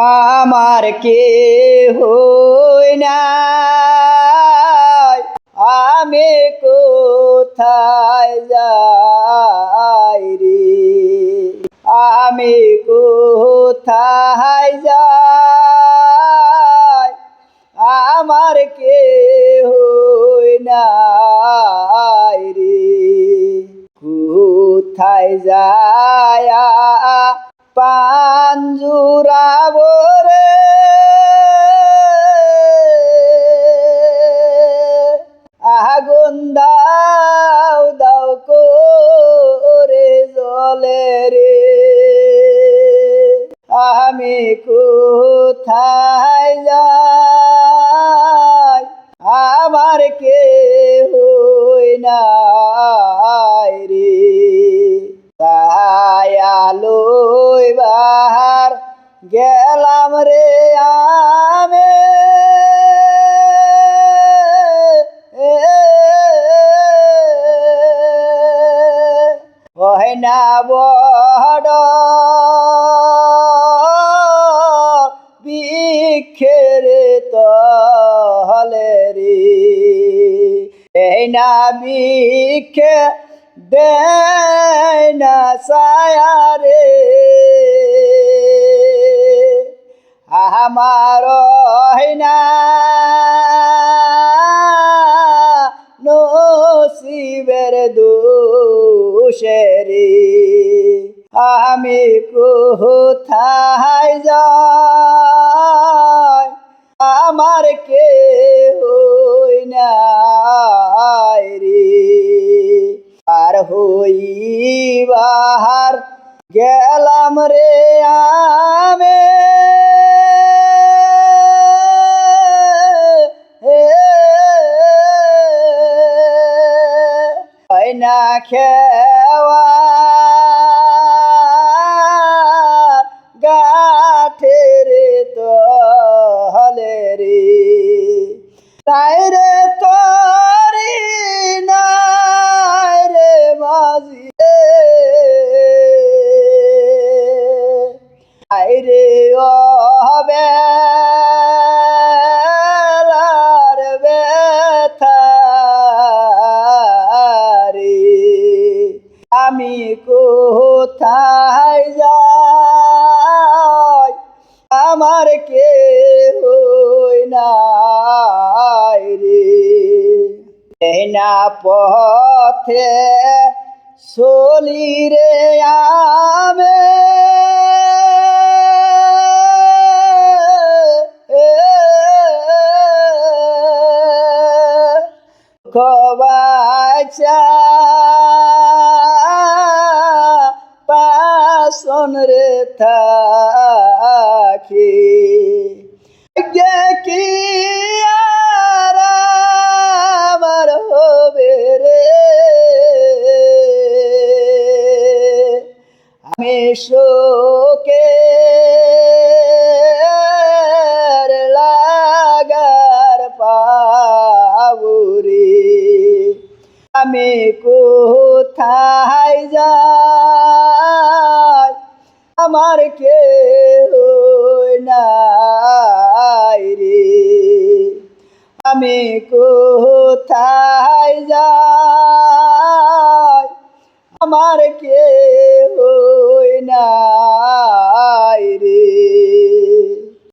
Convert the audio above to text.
আমার কে হই না আমি কোথায় যাই রে? আমি কোথায় যাই? আমার কে হই না রে। কোথায় যায় পাঞ্জুরাব রে আগুন দাও দাও করে জলে রে। আমি কোথায় যাই? আমার কে হই না গেলাম রে আমি না বড় বিখের তহলে রে। এই না বিখে দেয় না সায়া রে। আমার না। নসিবের দোষেরি আমি কোথায় যাই? আমার কে হই না রে। আর হই বাহার গেলাম রে আমি। না খেওয়া গাঠের তো হলে রে আমি কোথায় যাই? আমার কে হই না রে না পথে চলি রে আমি। কবাচা পাশন রে থাকি। কি আমার হবে রে? আমি শোকে লাগার পাবুরি। আমি কোথায় যাই? আমার কে নাই রে। আমি কোথায় যাই? আমার কে না